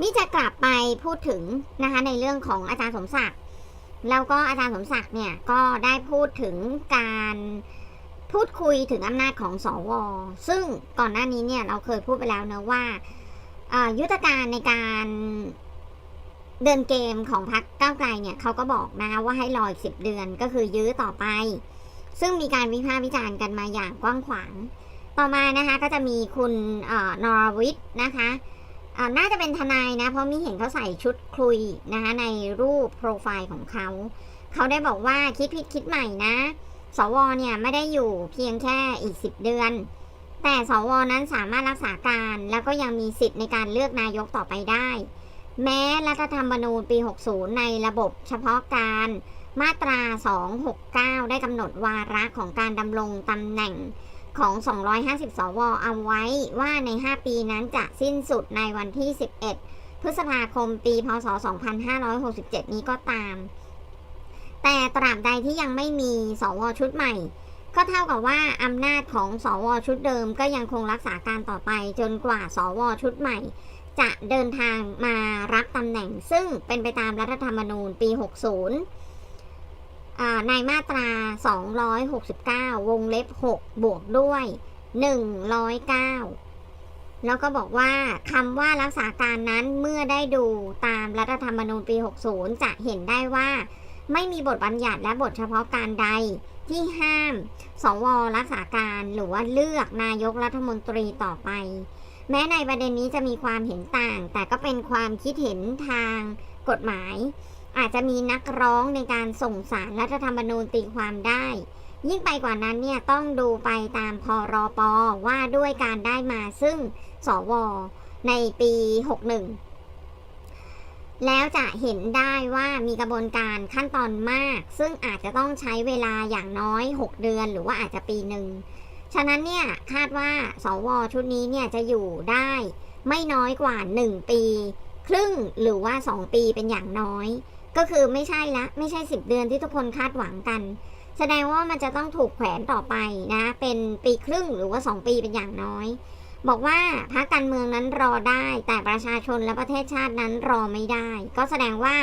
นี่จะกลับไปพูดถึงนะคะในเรื่องของอาจารย์สมศักดิ์แล้วก็อาจารย์สมศักดิ์เนี่ยก็ได้พูดถึงการพูดคุยถึงอำนาจของสว ซึ่งก่อนหน้านี้เนี่ยเราเคยพูดไปแล้วเนะว่ายุทธการในการเดินเกมของพรรคก้าวไกลเนี่ยเขาก็บอกนะคะว่าให้รออีกสิบเดือนก็คือยื้อต่อไป ซึ่งมีการวิพากษ์วิจารณ์กันมาอย่างกว้างขวาง ต่อมานะคะก็จะมีคุณเออนรวิทย์นะคะ น่าจะเป็นทนายนะ เพราะมีเห็นเขาใส่ชุดคลุยนะคะในรูปโปรไฟล์ของเขา เขาได้บอกว่าคิดผิดคิดใหม่นะ สวเนี่ยไม่ได้อยู่เพียงแค่อีก 10 เดือน แต่สวนั้นสามารถรักษาการ แล้วก็ยังมีสิทธิ์ในการเลือกนายกต่อไปได้ แม้รัฐธรรมนูญปี 60 ในระบบเฉพาะการมาตรา 269 ได้กำหนดวาระของการดำรงตำแหน่ง ของ 250 สว เอาไว้ว่าใน 5 ปีนั้นจะสิ้นสุดในวันที่ 11 พฤษภาคมปี พศ 2567 นี้ก็ตาม แต่ตราบใดที่ยังไม่มีสวชุดใหม่ ก็เท่ากับว่าอำนาจของสวชุดเดิมก็ยังคงรักษาการต่อไปจนกว่าสวชุดใหม่ จะเดินทางมารับตำแหน่งซึ่งเป็นไปตามรัฐธรรมนูญปี 60 ในมาตรา 269 วงเล็บ 6 บวกด้วย 109 แล้วก็บอกว่าคำว่ารักษาการนั้นเมื่อได้ดูตามรัฐธรรมนูญปี 60 จะเห็นได้ว่า ไม่มีบทบัญญัติและบทเฉพาะการใดที่ห้าม สว รักษาการหรือว่าเลือกนายกรัฐมนตรีต่อไป แม้ในประเด็นนี้จะมีความเห็นต่าง แต่ก็เป็นความคิดเห็นทางกฎหมาย อาจจะมีนักร้องในการส่งสารรัฐธรรมนูญตีความได้ ยิ่งไปกว่านั้นเนี่ยต้องดูไปตามพรปว่าด้วยการได้มาซึ่งสวในปี 61 แล้วจะเห็นได้ว่ามีกระบวนการขั้นตอนมาก ซึ่งอาจจะต้องใช้เวลาอย่างน้อย 6 เดือนหรือว่าอาจจะปีหนึ่ง ฉะนั้นเนี่ยคาดว่าสวชุดนี้เนี่ยจะอยู่ได้ไม่น้อยกว่า 1 ปี ครึ่งหรือว่า 2 ปีเป็นอย่างน้อย ก็คือไม่ใช่ละไม่ใช่ 10 เดือนที่ทุกคนคาดหวังกัน แสดงว่ามันจะต้องถูกแขวนต่อไปนะ เป็นปีครึ่งหรือว่า 2 ปีเป็นอย่างน้อย บอกว่าพรรคการเมืองนั้นรอได้ แต่ประชาชนและประเทศชาตินั้นรอไม่ได้ ก็แสดงว่า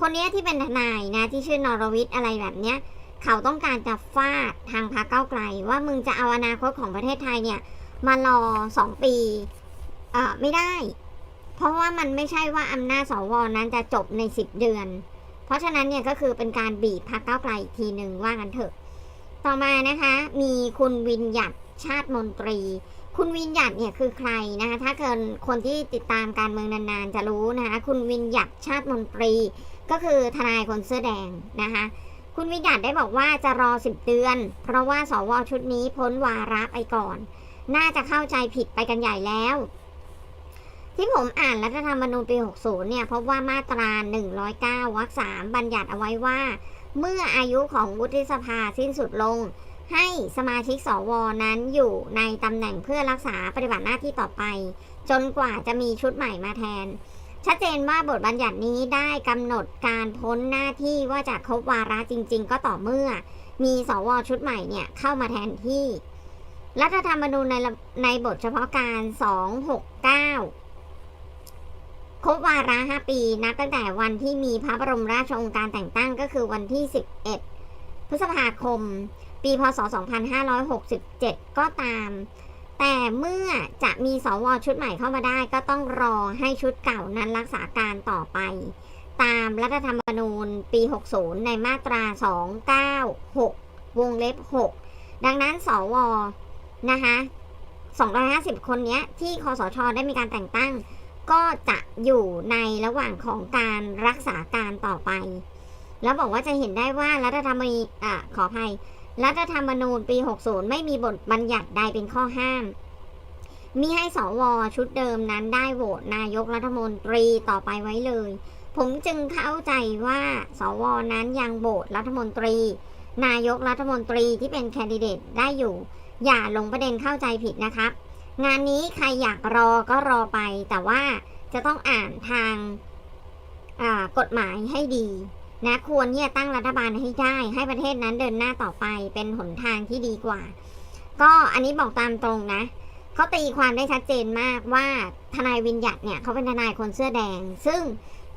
คนนี้ที่เป็นทนายนะที่ชื่อนรวิทย์อะไรแบบเนี้ยเขาต้องการจะฟาดทางพรรคเก้าไกล ว่ามึงจะเอาอนาคตของประเทศไทยเนี่ยมารอสองปีเอ่อไม่ได้ เพราะว่ามันไม่ใช่ว่าอำนาจสวนั้นจะจบในสิบเดือน เพราะฉะนั้นเนี่ยก็คือเป็นการบีบพรรคก้าไกลอีกทีหนึ่งว่ากันเถอะ ต่อมานะคะ มีคุณวินหยัดชาติมนตรี คุณวินหยัดเนี่ยคือใครนะคะ ถ้าเกิดคนที่ติดตามการเมืองนานๆ จะรู้นะคะ คุณวินหยัดชาติมนตรี ก็คือทนายคนเสื้อแดงนะคะ คุณวินหยัดได้บอกว่าจะรอ 10 เดือน เพราะว่าสวชุดนี้พ้นวาระไปก่อน น่าจะเข้าใจผิดไปกันใหญ่แล้ว ที่ผมอ่านรัฐธรรมนูญปี 60 เนี่ยพบว่ามาตรา 109 วรรค 3 บัญญัติเอาไว้ว่า เมื่ออายุของวุฒิสภาสิ้นสุดลง ให้สมาชิกสวนั้นอยู่ในตำแหน่งเพื่อรักษาปฏิบัติหน้าที่ต่อไป จนกว่าจะมีชุดใหม่มาแทน ชัดเจนว่าบทบัญญัตินี้ได้กำหนดการพ้นหน้าที่ว่าจะครบวาระจริง ๆ ก็ต่อเมื่อ มีสวชุดใหม่เนี่ยเข้ามาแทนที่ รัฐธรรมนูญในในบทเฉพาะการ 269 ครบวาระ 5 ปี นับตั้งแต่วันที่มีพระบรมราชโองการแต่งตั้งก็คือวันที่ 11 พฤษภาคม ปีพศ 2567 ก็ตาม แต่เมื่อจะมีสวชุดใหม่เข้ามาได้ ก็ต้องรอให้ชุดเก่านั้นรักษาการต่อไป ตามรัฐธรรมนูญปี 60 ในมาตรา 296 วงเล็บ 6 ดังนั้นสวนะคะ250 คนนี้ที่คอสช ได้มีการแต่งตั้ง ก็จะอยู่ในระหว่างของการรักษาการต่อไป แล้วบอกว่าจะเห็นได้ว่ารัฐธรรมนูญอะขออภัย รัฐธรรมนูญปี 60 ไม่มีบทบัญญัติใดเป็นข้อห้าม มีให้สวชุดเดิมนั้นได้โหวตนายกรัฐมนตรีต่อไปไว้เลย ผมจึงเข้าใจว่า สวนั้นยังโหวตรัฐมนตรี นายกรัฐมนตรีที่เป็นแคนดิเดตได้อยู่ อย่าลงประเด็นเข้าใจผิดนะครับ งานนี้ใครอยากรอก็รอไป แต่ว่าจะต้องอ่านทางกฎหมายให้ดีนะควรที่จะตั้งรัฐบาลให้ได้ ให้ประเทศนั้นเดินหน้าต่อไปเป็นหนทางที่ดีกว่า ก็อันนี้บอกตามตรงนะเขาตีความได้ชัดเจนมากว่าทนายวินยัตเนี่ยเขาเป็นทนายคนเสื้อแดง ซึ่ง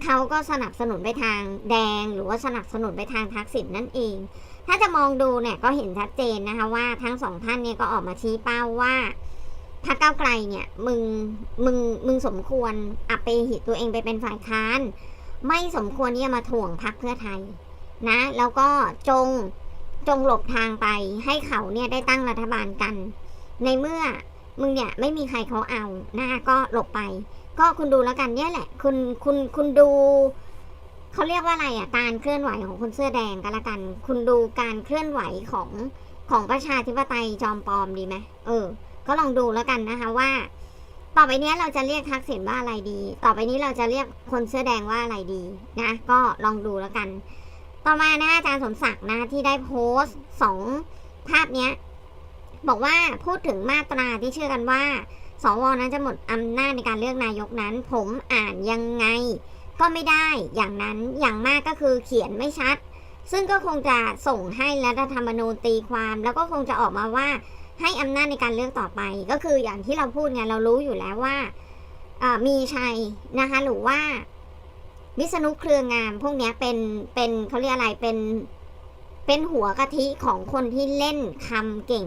เขาก็สนับสนุนไปทางแดง หรือว่าสนับสนุนไปทางทักษิณนั่นเอง ถ้าจะมองดูเนี่ยก็เห็นชัดเจนนะคะว่าทั้งสองท่านเนี่ยก็ออกมาชี้เป้าว่า พรรคก้าวไกลเนี่ยมึงมึงมึงสมควรอับไปหิตตัวเองไปเป็นฝ่ายค้าน ไม่สมควรที่จะมาถ่วงพรรคเพื่อไทยนะ แล้วก็จงจงหลบทางไปให้เขาเนี่ยได้ตั้งรัฐบาลกัน ในเมื่อมึงเนี่ยไม่มีใครเขาเอานะคะก็หลบไป ก็คุณดูแล้วกันเนี่ยแหละ คุณคุณคุณดูเขาเรียกว่าอะไรอะการเคลื่อนไหวของคนเสื้อแดงก็แล้วกัน คุณดูการเคลื่อนไหวของของประชาธิปไตยจอมปลอมดีไหมเออ ก็ลองดูแล้วกันนะคะว่า ต่อไปนี้เราจะเรียกทักษิณว่าอะไรดี ต่อไปนี้เราจะเรียกคนเสื้อแดงว่าอะไรดีนะ ก็ลองดูแล้วกัน ต่อมานะอาจารย์สมศักดิ์นะที่ได้โพสต์สองภาพเนี้ยบอกว่าพูดถึงมาตราที่เชื่อกันว่า สวนั้นจะหมดอำนาจในการเลือกนายกนั้น ผมอ่านยังไง ก็ไม่ได้อย่างนั้นอย่างมากก็คือเขียนไม่ชัด ซึ่งก็คงจะส่งให้รัฐธรรมนูญตีความ แล้วก็คงจะออกมาว่า ให้อำนาจในการเลือกต่อไป ก็คืออย่างที่เราพูดไงเรารู้อยู่แล้วว่ามีชัยนะคะหรือว่าวิษณุเครืองาม พวกนี้เป็นเป็นเขาเรียกอะไรเป็นเป็นหัวกะทิของคนที่เล่นคำเก่ง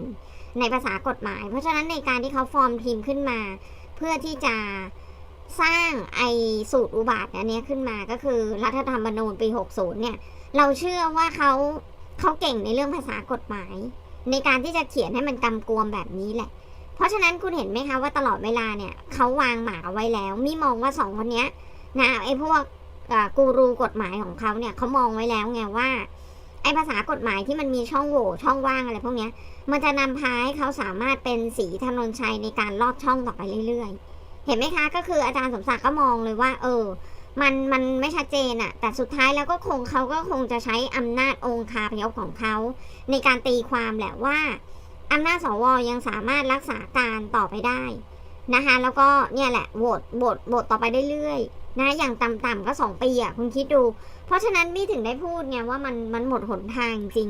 ในภาษากฎหมาย เพราะฉะนั้นในการที่เขาฟอร์มทีมขึ้นมา เพื่อที่จะสร้างไอสูตรอุบาทอันเนี้ยขึ้นมาก็คือรัฐธรรมนูญปี 60 เนี่ย เราเชื่อว่าเขาเขาเก่งในเรื่องภาษากฎหมาย ในการที่จะเขียนให้มันกำกวมแบบนี้แหละ เพราะฉะนั้นคุณเห็นไหมคะว่าตลอดเวลาเนี่ยเขาวางหมากเอาไว้แล้วมิมองว่าสองคนเนี้ยนะไอ้พวกกูรูกฎหมายของเขาเนี่ยเขามองไว้แล้วไงว่าไอ้ภาษากฎหมายที่มันมีช่องโหว่ช่องว่างอะไรพวกเนี้ยมันจะนำพาให้เขาสามารถเป็นสีถนนชัยในการลอดช่องต่อไปเรื่อย ๆ เห็นไหมคะก็คืออาจารย์สมศักดิ์ก็มองเลยว่า เออ มันมันไม่ชัดเจนอะแต่สุดท้ายแล้วก็คงเขาก็คงจะใช้อำนาจองคาพยพของเขาในการตีความแหละว่าอำนาจสวยังสามารถรักษาการต่อไปได้นะคะแล้วก็เนี่ยแหละโหวตโหวตโหวตต่อไปเรื่อยๆนะอย่างต่ำๆก็สองปีอะคุณคิดดู เพราะฉะนั้นมี่ถึงได้พูดไงว่ามันมันหมดหนทางจริง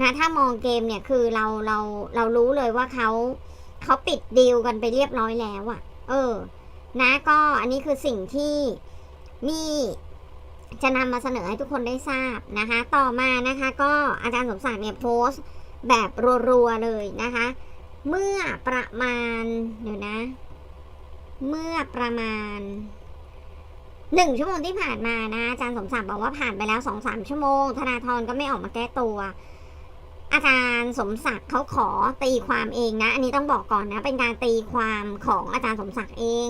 นะถ้ามองเกมเนี่ยคือเราเราเรารู้เลยว่าเขาเขาปิดดีลกันไปเรียบร้อยแล้วอะ เออ นะก็อันนี้คือสิ่งที่ นี่จะนำมาเสนอให้ทุกคนได้ทราบนะคะ ต่อมานะคะ ก็อาจารย์สมศักดิ์เนี่ยโพสต์แบบรัวๆเลยนะคะ เมื่อประมาณเดี๋ยวนะ เมื่อประมาณหนึ่งชั่วโมงที่ผ่านมานะอาจารย์สมศักดิ์บอกว่าผ่านไปแล้วสองสามชั่วโมง ธนาธรก็ไม่ออกมาแก้ตัว อาจารย์สมศักดิ์เขาขอตีความเองนะ อันนี้ต้องบอกก่อนนะ เป็นการตีความของอาจารย์สมศักดิ์เอง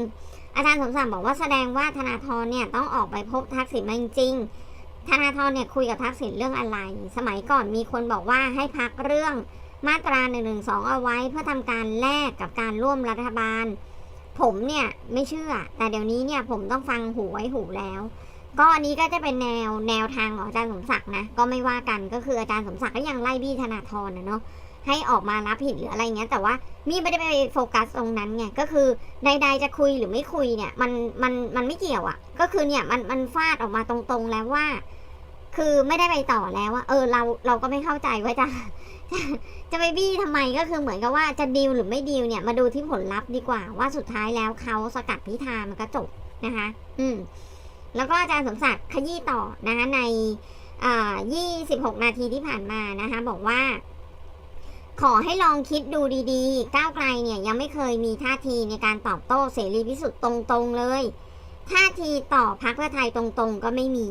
อาจารย์สมศักดิ์บอกว่าแสดงว่าธนาธรเนี่ยต้องออกไปพบทักษิณมาจริงๆธนาธรเนี่ยคุยกับทักษิณเรื่องอะไร สมัยก่อนมีคนบอกว่าให้พักเรื่องมาตรา1นึเอาไว้เพื่อทำการแลกกับการร่วมรัฐบาล ผมเนี่ยไม่เชื่อ แต่เดี๋ยวนี้เนี่ยผมต้องฟังหูไว้หูแล้ว ก็อันนี้ก็จะเป็นแนวแนวทางของอาจารย์สมศักดิ์นะ ก็ไม่ว่ากันก็คืออาจารย์สมศักดิ์ก็ยังไล่บี้ธนาธรนะเนาะ ให้ออกมารับผิดหรืออะไรเงี้ยแต่ว่ามีไม่ได้ไปโฟกัสตรงนั้นไงก็คือใดๆจะคุยหรือไม่คุยเนี่ยมันมันมันไม่เกี่ยวอะ่ะ ก็คือเนี่ยมันมันฟาดออกมาตรงๆแล้วว่า คือไม่ได้ไปต่อแล้วว่าเออเราเราก็ไม่เข้าใจว่าจะจะไปบี้ทำไมก็คือเหมือนกับว่าจะดีลหรือไม่ดีลเนี่ยมาดูที่ผลลัพธ์ดีกว่า ว่าสุดท้ายแล้วเขาสกัดพิธามันก็จบนะคะ อืม แล้วก็อาจารย์สมศักดิ์ขยี้ต่อนะคะในอ่า26 นาทีที่ผ่านมานะคะ บอกว่า ขอให้ลองคิดดูดีๆ ก้าวไกลเนี่ยยังไม่เคยมีท่าทีในการตอบโต้เสรีพิสุทธิ์ตรงๆเลย ท่าทีต่อพรรคเพื่อไทยตรงๆก็ไม่มี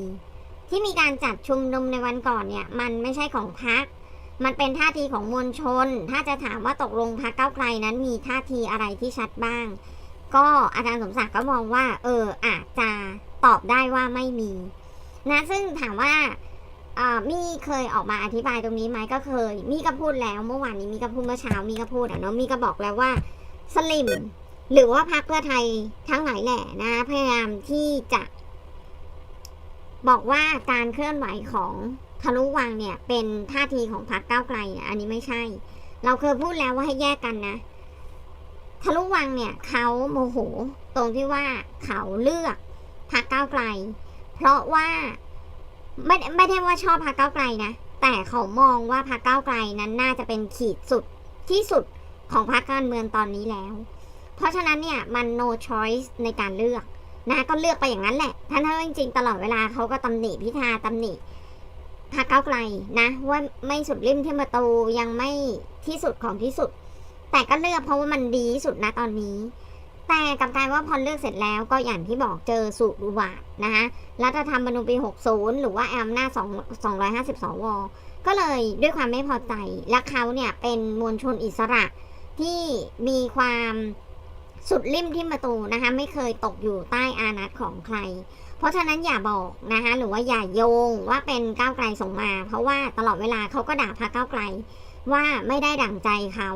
ที่มีการจัดชุมนุมในวันก่อนเนี่ยมันไม่ใช่ของพรรค มันเป็นท่าทีของมวลชน ถ้าจะถามว่าตกลงพรรคก้าวไกลนั้นมีท่าทีอะไรที่ชัดบ้าง ก็อาจารย์สมศักดิ์ก็มองว่า เอออาจจะตอบได้ว่าไม่มี นะซึ่งถามว่าอ่า มี่เคยออกมาอธิบายตรงนี้ไหมก็เคย มี่ก็พูดแล้ว เมื่อวานนี้มี่ก็พูดเมื่อเช้ามี่ก็พูดอะเนาะมี่ก็บอกแล้วว่าสลิมหรือว่าพรรคเพื่อไทยทั้งหลายแหล่นะ พยายามที่จะบอกว่าการเคลื่อนไหวของทะลุวังเนี่ย เป็นท่าทีของพรรคก้าวไกลเนี่ยอันนี้ไม่ใช่ เราเคยพูดแล้วว่าให้แยกกันนะ ทะลุวังเนี่ยเขาโมโห ตรงที่ว่าเขาเลือกพรรคก้าวไกล เพราะว่า ไม่ไม่ได้ว่าชอบพรรคก้าวไกลนะ แต่เขามองว่าพรรคก้าวไกลนั้นน่าจะเป็นขีดสุดที่สุดของพรรคการเมืองตอนนี้แล้ว เพราะฉะนั้นเนี่ยมัน no choice ในการเลือกนะก็เลือกไปอย่างนั้นแหละท่านถ้านจริงๆ ตลอดเวลาเขาก็ตำหนิพิธาตำหนิพรรคก้าวไกลนะ ว่าไม่สุดริมที่ประตูยังไม่ที่สุดของที่สุด แต่ก็เลือกเพราะว่ามันดีที่สุดนะตอนนี้ แต่กลับกลายว่าพอเลือกเสร็จแล้วก็อย่างที่บอกเจอสุรุวาดนะคะรัฐธรรมนูญปี 60 หรือว่าแอมหน้า2 250สวก็เลยด้วยความไม่พอใจ และเขาเนี่ยเป็นมวลชนอิสระที่มีความสุดริมที่ประตูนะคะไม่เคยตกอยู่ใต้อานัตของใคร เพราะฉะนั้นอย่าบอกนะคะหรือว่าอย่าโยงว่าเป็นก้าวไกลส่งมา เพราะว่าตลอดเวลาเขาก็ด่าพรรคก้าวไกลว่าไม่ได้ดั่งใจเขา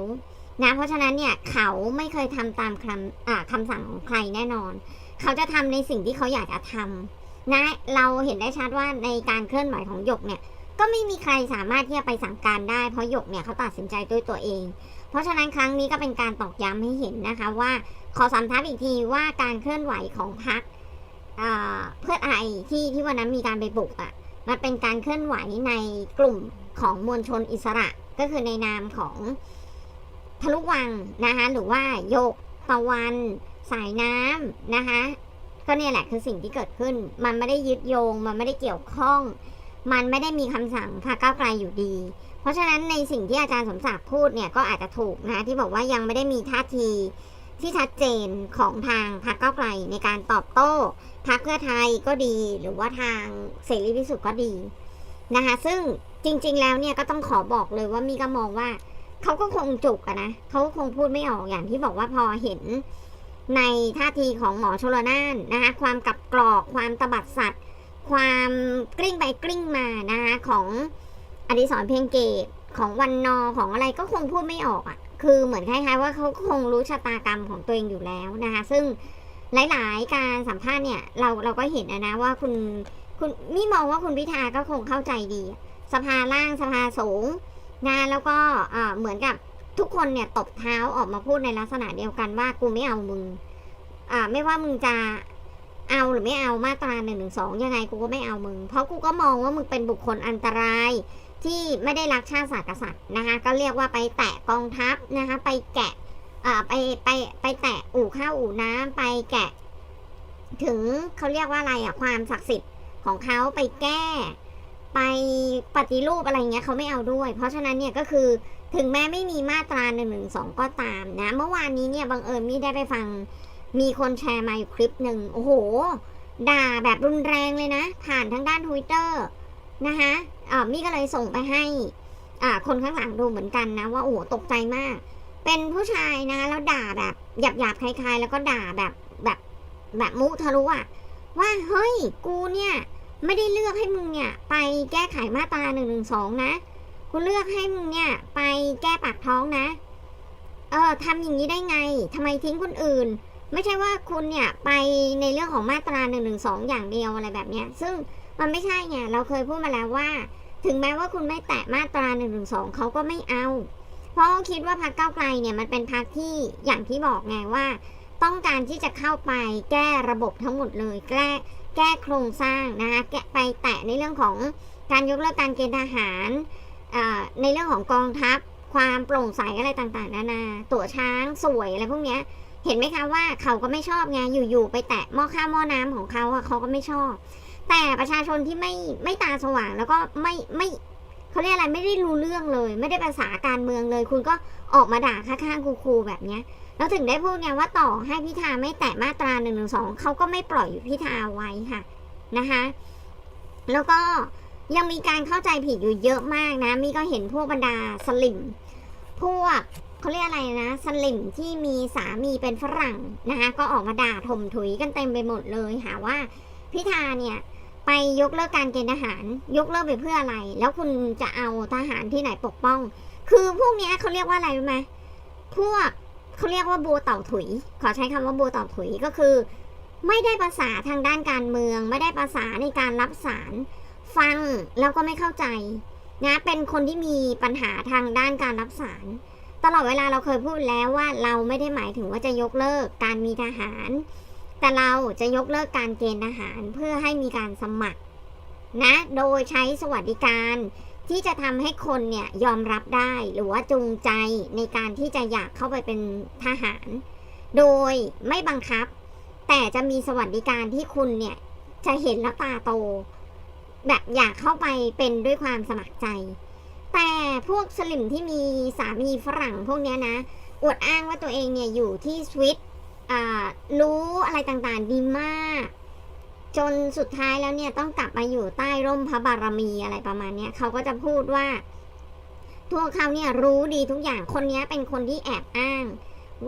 นะเพราะฉะนั้นเนี่ยเขาไม่เคยทำตามคำอ่าคำสั่งของใครแน่นอน เขาจะทำในสิ่งที่เขาอยากจะทำนะเราเห็นได้ชัดว่าในการเคลื่อนไหวของหยกเนี่ยก็ไม่มีใครสามารถที่จะไปสั่งการได้เพราะหยกเนี่ยเขาตัดสินใจด้วยตัวเอง เพราะฉะนั้นครั้งนี้ก็เป็นการตอกย้ำให้เห็นนะคะว่าขอสำทับอีกทีว่าการเคลื่อนไหวของพรรคเพื่อไทยที่ที่วันนั้นมีการไปบุกอะมันเป็นการเคลื่อนไหวในกลุ่มของมวลชนอิสระก็คือในนามของ ทะลุวังนะคะหรือว่าโยกตะวัน สายน้ำนะคะก็เนี่ยแหละคือสิ่งที่เกิดขึ้น มันไม่ได้ยึดโยง มันไม่ได้เกี่ยวข้อง มันไม่ได้มีคำสั่งพรรคก้าวไกลอยู่ดี เพราะฉะนั้นในสิ่งที่อาจารย์สมศักดิ์พูดเนี่ยก็อาจจะถูกนะที่บอกว่ายังไม่ได้มีท่าทีที่ชัดเจนของทางพรรคก้าวไกลในการตอบโต้พรรคเพื่อไทยก็ดี หรือว่าทางเสรีพิสุทธิ์ก็ดีนะคะซึ่งจริง ๆ แล้วเนี่ยก็ต้องขอบอกเลยว่ามีก็มองว่า เขาก็คงจุกอะนะเขาก็คงพูดไม่ออกอย่างที่บอกว่าพอเห็นในท่าทีของหมอชลนานนะคะความกับกรอกความตบัดสัตว์ ความกลิ้งไปกลิ้งมานะคะของอดิศรเพียงเกตของวันนอของอะไรก็คงพูดไม่ออกอะ่ะ คือเหมือนคล้ายๆว่าเขาคงรู้ชะตากรรมของตัวเองอยู่แล้วนะคะ ซึ่งหลายๆ การสัมภาษณ์เนี่ย เราเราก็เห็นนะว่าคุณคุณมีมองว่าคุณพิธาก็คงเข้าใจดี สภาล่างสภาสูง นะแล้วก็เหมือนกับทุกคนเนี่ยตบเท้าออกมาพูดในลักษณะเดียวกันว่ากูไม่เอามึงไม่ว่ามึงจะเอาหรือไม่เอามาตราหนึ่งหนึ่งสองยังไงกูก็ไม่เอามึง เพราะกูก็มองว่ามึงเป็นบุคคลอันตรายที่ไม่ได้รักชาติศาสตร์กษัตริย์นะคะก็เรียกว่าไปแตะกองทัพนะคะไปแกะไปไปไปแตะอู่ข้าวอู่น้ำไปแกะ ถึงเขาเรียกว่าอะไรอะความศักดิ์สิทธิ์ของเขาไปแก้ ไปปฏิรูปอะไรเงี้ยเขาไม่เอาด้วย เพราะฉะนั้นเนี่ยก็คือถึงแม้ไม่มีมาตราหนึ่งหนึ่งสองก็ตามนะ เมื่อวานนี้เนี่ยบังเอิญมี่ได้ไปฟัง มีคนแชร์มาอยู่คลิปหนึ่งโอ้โห ด่าแบบรุนแรงเลยนะ ผ่านทางด้านทวิตเตอร์นะคะอ่ามี่ก็เลยส่งไปให้อ่าคนข้างหลังดูเหมือนกันนะว่าโอ้โหตกใจมาก เป็นผู้ชายนะแล้วด่าแบบหยาบหยาบคล้ายๆ แล้วก็ด่าแบบแบบแบบมุทะลุอะว่าเฮ้ยกูเนี่ย ไม่ได้เลือกให้มึงเนี่ย ไปแก้ไขมาตราหนึ่งหนึ่งสองนะ กูเลือกให้มึงเนี่ย ไปแก้ปากท้องนะ เออทำอย่างนี้ได้ไงทำไมทิ้งคนอื่น ไม่ใช่ว่าคุณเนี่ยไปในเรื่องของมาตรา1นึอย่างเดียวอะไรแบบเนี้ย ซึ่งมันไม่ใช่ไงเราเคยพูดมาแล้วว่า ถึงแม้ว่าคุณไม่แตะมาตรา1นึเขาก็ไม่เอา เพราะเขาคิดว่าพรรคก้าวไกลเนี่ยมันเป็นพรรคที่อย่างที่บอกไงว่า ต้องการที่จะเข้าไปแก้ระบบทั้งหมดเลยแก้ แก้โครงสร้างนะคะแก้ไปแตะในเรื่องของการยกเลิกการเกณฑ์ทหารในเรื่องของกองทัพ ความโปร่งใสอะไรต่างๆ นานา ตัวช้างสวยอะไรพวกเนี้ยเห็นไหมคะว่าเขาก็ไม่ชอบไงอยู่ๆไปแตะหม้อข้าวหม้อน้ำของเขาอะเขาก็ไม่ชอบ แต่ประชาชนที่ไม่ไม่ตาสว่างแล้วก็ไม่ไม่ เขาเรียกอะไรไม่ได้รู้เรื่องเลย ไม่ได้ภาษาการเมืองเลย คุณก็ออกมาด่าข้างๆคูๆแบบเนี้ยแล้วถึงได้พูดไงว่าต่อให้พิธาไม่แตะมาตราหนึ่งหนึ่งสองเขาก็ไม่ปล่อยพิธาไว้ค่ะนะคะ แล้วก็ยังมีการเข้าใจผิดอยู่เยอะมากนะ มีก็เห็นพวกบรรดาสลิมพวกเขาเรียกอะไรนะ สลิมที่มีสามีเป็นฝรั่งนะคะ ก็ออกมาด่าถมถุยกันเต็มไปหมดเลยหาว่าพิธาเนี่ย ไปยกเลิกการเกณฑ์ทหาร ยกเลิกไปเพื่ออะไร แล้วคุณจะเอาทหารที่ไหนปกป้อง คือพวกนี้เขาเรียกว่าอะไรรู้ไหมพวกเขาเรียกว่าบัวเต่าถุย ขอใช้คำว่าบัวเต่าถุยก็คือ ไม่ได้ภาษาทางด้านการเมือง ไม่ได้ภาษาในการรับสาร ฟังแล้วก็ไม่เข้าใจนะเป็นคนที่มีปัญหาทางด้านการรับสาร ตลอดเวลาเราเคยพูดแล้วว่าเราไม่ได้หมายถึงว่าจะยกเลิกการมีทหาร แต่เราจะยกเลิกการเกณฑ์ทหารเพื่อให้มีการสมัครนะ โดยใช้สวัสดิการที่จะทำให้คนเนี่ยยอมรับได้หรือว่าจูงใจในการที่จะอยากเข้าไปเป็นทหาร โดยไม่บังคับ แต่จะมีสวัสดิการที่คุณเนี่ยจะเห็นแล้วตาโต แบบอยากเข้าไปเป็นด้วยความสมัครใจ แต่พวกสลิมที่มีสามีฝรั่งพวกเนี้ยนะ อวดอ้างว่าตัวเองเนี่ยอยู่ที่สวิต รู้อะไรต่างๆดีมาก จนสุดท้ายแล้วเนี่ยต้องกลับมาอยู่ใต้ร่มพระบารมีอะไรประมาณเนี้ยเขาก็จะพูดว่าพวกเขาเนี่ยรู้ดีทุกอย่างคนนี้เป็นคนที่แอบอ้าง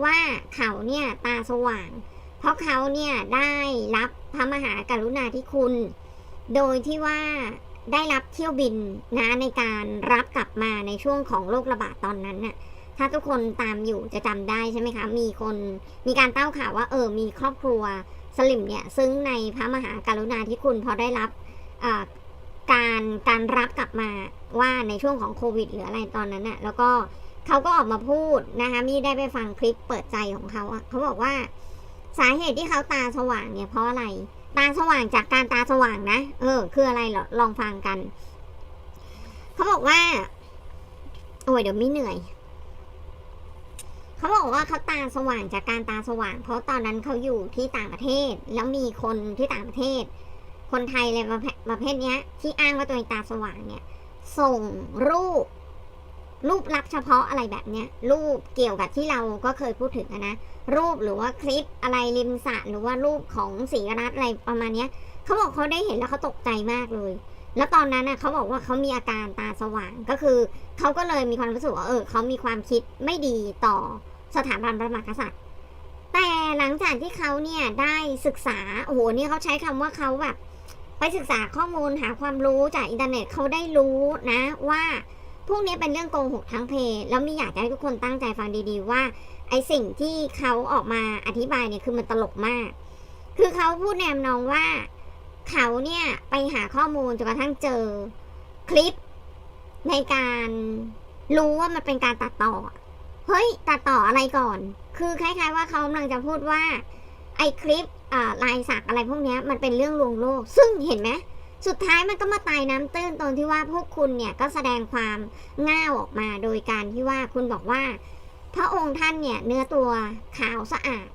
ว่าเขาเนี่ยตาสว่าง เพราะเขาเนี่ยได้รับพระมหากรุณาธิคุณ โดยที่ว่าได้รับเที่ยวบินนะในการรับกลับมาในช่วงของโรคระบาดตอนนั้นน่ะ ถ้าทุกคนตามอยู่จะจำได้ใช่ไหมคะ มีคนมีการเต้าข่าวว่าเออมีครอบครัวสลิมเนี่ยซึ่งในพระมหากรุณาธิคุณพอได้รับการการรับกลับมาว่าในช่วงของโควิดหรืออะไรตอนนั้นน่ะแล้วก็เขาก็ออกมาพูดนะคะมีได้ไปฟังคลิปเปิดใจของเขาเขาบอกว่าสาเหตุที่เขาตาสว่างเนี่ยเพราะอะไร ตาสว่างจากการตาสว่างนะ เออ คืออะไรหรอลองฟังกัน เขาบอกว่า โอ้ยเดี๋ยวม่เหนื่อย เขาบอกว่าเขาตาสว่างจากการตาสว่าง เพราะตอนนั้นเขาอยู่ที่ต่างประเทศ แล้วมีคนที่ต่างประเทศ คนไทยเลยประเภทเนี้ย ที่อ้างว่าตัวเองตาสว่างเนี่ย ส่งรูป รูปลับเฉพาะอะไรแบบเนี้ย รูปเกี่ยวกับที่เราก็เคยพูดถึงอะนะ รูปหรือว่าคลิปอะไรริมสระหรือว่ารูปของสีรัตน์อะไรประมาณเนี้ยเขาบอกเขาได้เห็นแล้วเขาตกใจมากเลยแล้วตอนนั้นน่ะเขาบอกว่าเขามีอาการตาสว่างก็คือเขาก็เลยมีความรู้สึกว่าเออเขามีความคิดไม่ดีต่อ สถาบันพระมหากษัตริย์ แต่หลังจากที่เขาเนี่ยได้ศึกษาโอ้โหนี่เขาใช้คำว่าเขาแบบ ไปศึกษาข้อมูลหาความรู้จากอินเทอร์เน็ตเขาได้รู้นะว่าพวกนี้เป็นเรื่องโกหกทั้งเพแล้วมีอยากจะให้ทุกคนตั้งใจฟังดีๆว่า ไอสิ่งที่เขาออกมาอธิบายเนี่ยคือมันตลกมาก คือเขาพูดแนมนองว่า เขาเนี่ยไปหาข้อมูลจนกระทั่งเจอคลิปในการรู้ว่ามันเป็นการตัดต่อ เฮ้ยตัดต่ออะไรก่อน คือคล้าย ๆ ว่าเขากำลังจะพูดว่า ไอคลิปลายสักอะไรพวกนี้มันเป็นเรื่องลวงโลก ซึ่งเห็นไหมสุดท้ายมันก็มาตายน้ำตื้นตรงที่ว่าพวกคุณเนี่ยก็แสดงความง่าวออกมาโดยการที่ว่าคุณบอกว่า พระองค์ท่านเนี่ยเนื้อตัวขาวสะอาด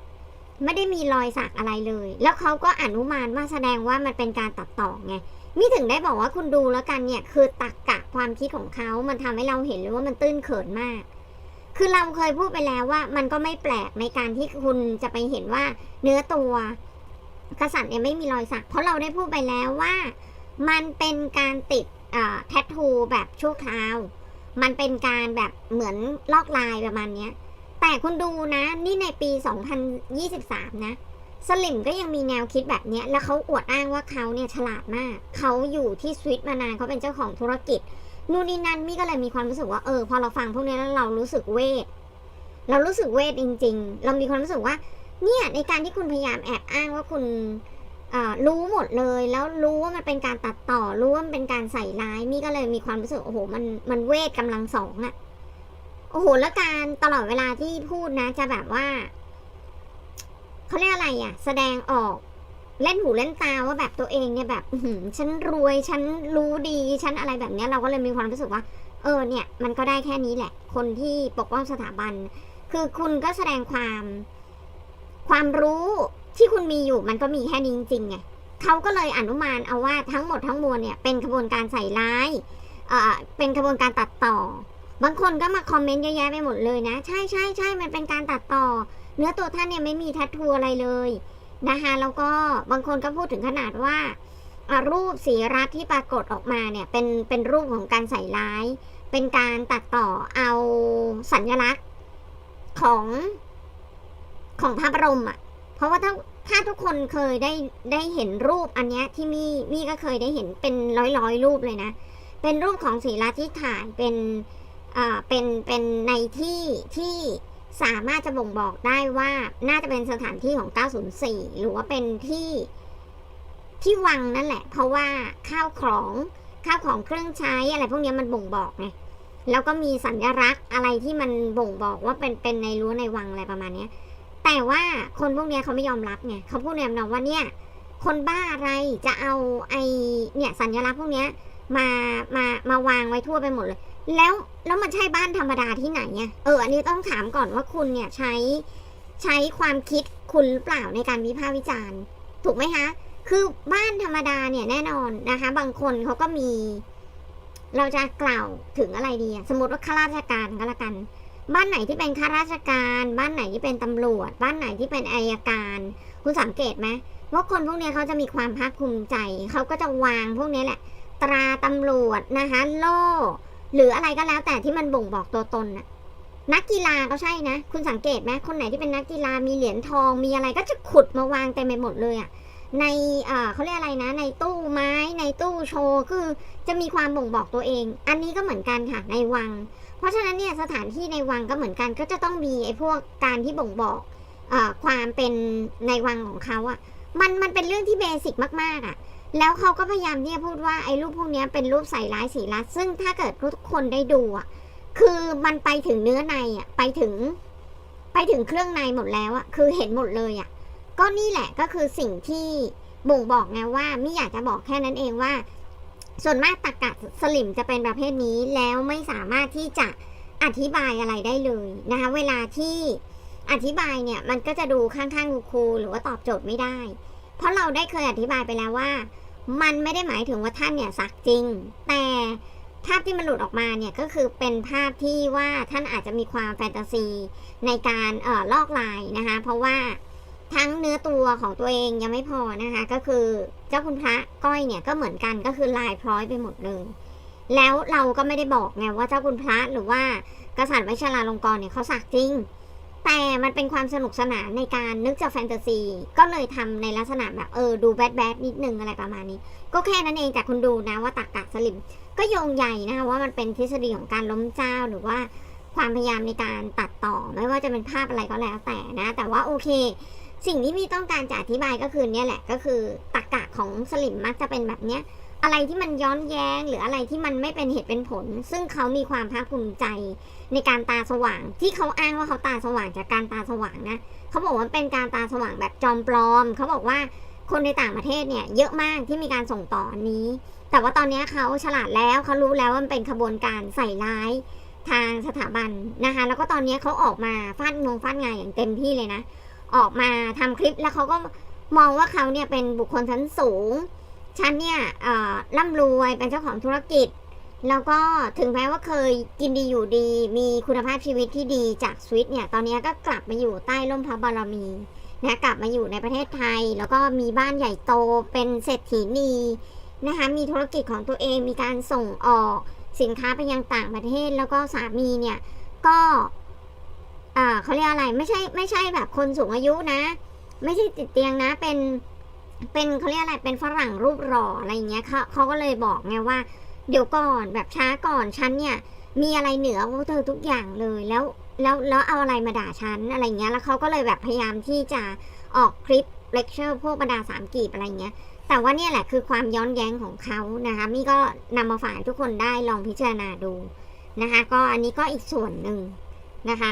ไม่ได้มีรอยสักอะไรเลย แล้วเขาก็อนุมานว่าแสดงว่ามันเป็นการตัดต่อไงมิถึงได้บอกว่าคุณดูแล้วกันเนี่ยคือตักกะความคิดของเขา มันทำให้เราเห็นเลยว่ามันตื้นเขินมาก คือเราเคยพูดไปแล้วว่า มันก็ไม่แปลกในการที่คุณจะไปเห็นว่าเนื้อตัวกษัตริย์เนี่ยไม่มีรอยสัก เพราะเราได้พูดไปแล้วว่า มันเป็นการติดแทททูแบบชั่วคราว มันเป็นการแบบเหมือนลอกลายประมาณเนี้ยแต่คุณดูนะ นี่ในปี 2023 นะสลิมก็ยังมีแนวคิดแบบเนี้ยแล้วเขาอวดอ้างว่าเขาเนี่ยฉลาดมาก เขาอยู่ที่สวิตมานานเขาเป็นเจ้าของธุรกิจ นู่นนี่นั่นมี่ก็เลยมีความรู้สึกว่าเออพอเราฟังพวกนี้แล้วเรารู้สึกเวท เรารู้สึกเวทจริง ๆ เรามีความรู้สึกว่า เนี่ยในการที่คุณพยายามแอบอ้างว่าคุณรู้หมดเลย แล้วรู้ว่ามันเป็นการตัดต่อ รู้ว่ามันเป็นการใส่ร้ายมี่ก็เลยมีความรู้สึกโอ้โหมันมันเวทกำลังสองอะโอ้โหแล้วการตลอดเวลาที่พูดนะ จะแบบว่าเขาเรียกอะไรอะแสดงออก เล่นหูเล่นตาว่าแบบตัวเองเนี่ยแบบฉันรวยฉันรู้ดีฉันอะไรแบบเนี้ยเราก็เลยมีความรู้สึกว่า เออเนี่ย มันก็ได้แค่นี้แหละ คนที่ปกป้องสถาบัน คือคุณก็แสดงความ ความรู้ที่คุณมีอยู่มันก็มีแค่นี้จริงๆไงเขาก็เลยอนุมานเอาว่าทั้งหมดทั้งมวลเนี่ยเป็นขบวนการใส่ร้ายเอ่อเป็นขบวนการตัดต่อ บางคนก็มาคอมเมนต์เยอะแยะไปหมดเลยนะ ใช่ใช่ใช่มันเป็นการตัดต่อ เนื้อตัวท่านเนี่ยไม่มีแทททูอะไรเลย นะคะแล้วก็บางคนก็พูดถึงขนาดว่ารูปสีรัฐที่ปรากฏออกมาเนี่ยเป็นเป็นรูปของการใส่ร้าย เป็นการตัดต่อเอาสัญลักษณ์ของของพระบรมอะ เพราะว่าถ้าถ้าทุกคนเคยได้ได้เห็นรูปอันเนี้ยที่มี่มี่ก็เคยได้เห็นเป็นร้อยร้อยรูปเลยนะ เป็นรูปของศิลาที่ถ่ายเป็นอ่าเป็นเป็นในที่ที่ สามารถจะบ่งบอกได้ว่าน่าจะเป็นสถานที่ของ 904 หรือว่าเป็นที่ที่วังนั่นแหละ เพราะว่าข้าวของข้าวของเครื่องใช้อะไรพวกนี้มันบ่งบอกไงแล้วก็มีสัญลักษณ์อะไรที่มันบ่งบอกว่าเป็นเป็นในรั้วในวังอะไรประมาณนี้แต่ว่าคนพวกนี้เขาไม่ยอมรับไงเขาพูดแนวๆว่าเนี่ยคนบ้าอะไรจะเอาไอเนี่ยสัญลักษณ์พวกนี้มา มา มาวางไว้ทั่วไปหมดเลย แล้วแล้วมันใช่บ้านธรรมดาที่ไหนเนี่ยเอออันนี้ต้องถามก่อนว่าคุณเนี่ยใช้ใช้ความคิดคุณหรือเปล่าในการวิพากษ์วิจารณ์ ถูกไหมคะ คือบ้านธรรมดาเนี่ยแน่นอนนะคะ บางคนเขาก็มี เราจะกล่าวถึงอะไรดีสมมติว่าข้าราชการก็แล้วกัน บ้านไหนที่เป็นข้าราชการ บ้านไหนที่เป็นตำรวจ บ้านไหนที่เป็นอายการ คุณสังเกตไหมว่าคนพวกนี้เขาจะมีความภาคภูมิใจ เขาก็จะวางพวกนี้แหละ ตราตำรวจนะคะ โล่ หรืออะไรก็แล้วแต่ที่มันบ่งบอกตัวตนน่ะนักกีฬาก็ใช่นะ คุณสังเกตไหมคนไหนที่เป็นนักกีฬามีเหรียญทองมีอะไรก็จะขุดมาวางเต็มไปหมดเลยอะ่ะในเออเขาเรียกอะไรนะ ในตู้ไม้ในตู้โชว์คือจะมีความบ่งบอกตัวเอง อันนี้ก็เหมือนกันค่ะในวัง เพราะฉะนั้นเนี่ยสถานที่ในวังก็เหมือนกันก็จะต้องมีไอ้พวกการที่บ่งบอกเออความเป็นในวังของเขาอะ่ะมันมันเป็นเรื่องที่เบสิกมากๆอะ่ะ แล้วเขาก็พยายามที่จะพูดว่าไอ้รูปพวกนี้เป็นรูปใส่ร้ายสีรัดซึ่งถ้าเกิดทุกคนได้ดูอะ คือมันไปถึงเนื้อในอะไปถึง ไปถึงเครื่องในหมดแล้วอะคือเห็นหมดเลยอะ ก็นี่แหละก็คือสิ่งที่บ่งบอกไงว่าไม่อยากจะบอกแค่นั้นเองว่า ส่วนมากตรกะสลิมจะเป็นประเภทนี้แล้วไม่สามารถที่จะอธิบายอะไรได้เลยนะคะเวลาที่อธิบายเนี่ยมันก็จะดูข้างๆคูลๆหรือว่าตอบโจทย์ไม่ได้ เพราะเราได้เคยอธิบายไปแล้วว่า มันไม่ได้หมายถึงว่าท่านเนี่ยสักจริง แต่ภาพที่มันหลุดออกมาเนี่ยก็คือเป็นภาพที่ว่าท่านอาจจะมีความแฟนตาซี ในการเอ่อลอกลายนะคะ เพราะว่าทั้งเนื้อตัวของตัวเองยังไม่พอนะคะ ก็คือเจ้าคุณพระก้อยเนี่ยก็เหมือนกันก็คือลายพร้อยไปหมดเลยแล้วเราก็ไม่ได้บอกไงว่าเจ้าคุณพระหรือว่ากษัตริย์วชิราลงกรเนี่ยเขาสักจริง แต่มันเป็นความสนุกสนานในการนึกจากแฟนตาซี ก็เลยทำในลักษณะแบบเออดูแบดแบดนิดนึงอะไรประมาณนี้ ก็แค่นั้นเองแต่คุณดูนะว่าตักกะสลิม ก็โยงใหญ่นะคะว่ามันเป็นทฤษฎีของการล้มเจ้าหรือว่าความพยายามในการตัดต่อไม่ว่าจะเป็นภาพอะไรก็แล้วแต่นะ แต่ว่าโอเค สิ่งที่พี่ต้องการจะอธิบายก็คือเนี่ยแหละก็คือตักกะของสลิมมักจะเป็นแบบเนี้ย อะไรที่มันย้อนแย้งหรืออะไรที่มันไม่เป็นเหตุเป็นผล ซึ่งเขามีความภาคภูมิใจในการตาสว่าง ที่เขาอ้างว่าเขาตาสว่างจากการตาสว่างนะเขาบอกว่าเป็นการตาสว่างแบบจอมปลอม เขาบอกว่าคนในต่างประเทศเนี่ยเยอะมากที่มีการส่งต่ออันนี้ แต่ว่าตอนนี้เขาฉลาดแล้วเขารู้แล้วว่ามันเป็นขบวนการใส่ร้ายทางสถาบันนะคะ แล้วก็ตอนนี้เขาออกมาฟาดงงฟาดงานอย่างเต็มที่เลยนะ ออกมาทำคลิปแล้วเขาก็มองว่าเขาเนี่ยเป็นบุคคลชั้นสูง ฉันเนี่ยร่ำรวยเป็นเจ้าของธุรกิจ แล้วก็ถึงแม้ว่าเคยกินดีอยู่ดี มีคุณภาพชีวิตที่ดีจากสวิตเนี่ยตอนนี้ก็กลับมาอยู่ใต้ร่มพระบารมีนะกลับมาอยู่ในประเทศไทย แล้วก็มีบ้านใหญ่โตเป็นเศรษฐีนีนะคะมีธุรกิจของตัวเองมีการส่งออกสินค้าไปยังต่างประเทศ แล้วก็สามีเนี่ยก็เขาเรียกอะไรไม่ใช่ไม่ใช่แบบคนสูงอายุนะ ไม่ใช่ติดเตียงนะเป็น เป็นเขาเรียกอะไรเป็นฝรั่งรูปหล่ออะไรเงี้ยเขาเขาก็เลยบอกไงว่า เดี๋ยวก่อนแบบช้าก่อนฉันเนี่ย มีอะไรเหนือพวกเธอทุกอย่างเลยแล้วแล้วแล้วเอาอะไรมาด่าฉันอะไรเงี้ยแล้วเขาก็เลยแบบพยายามที่จะออกคลิปเลคเชอร์พวกบรรดาสามกีบอะไรเงี้ยแต่ว่าเนี่ยแหละคือความย้อนแย้งของเขานะคะมี่ก็นำมาฝากทุกคนได้ลองพิจารณาดูนะคะ ก็อันนี้ก็อีกส่วนหนึ่งนะคะ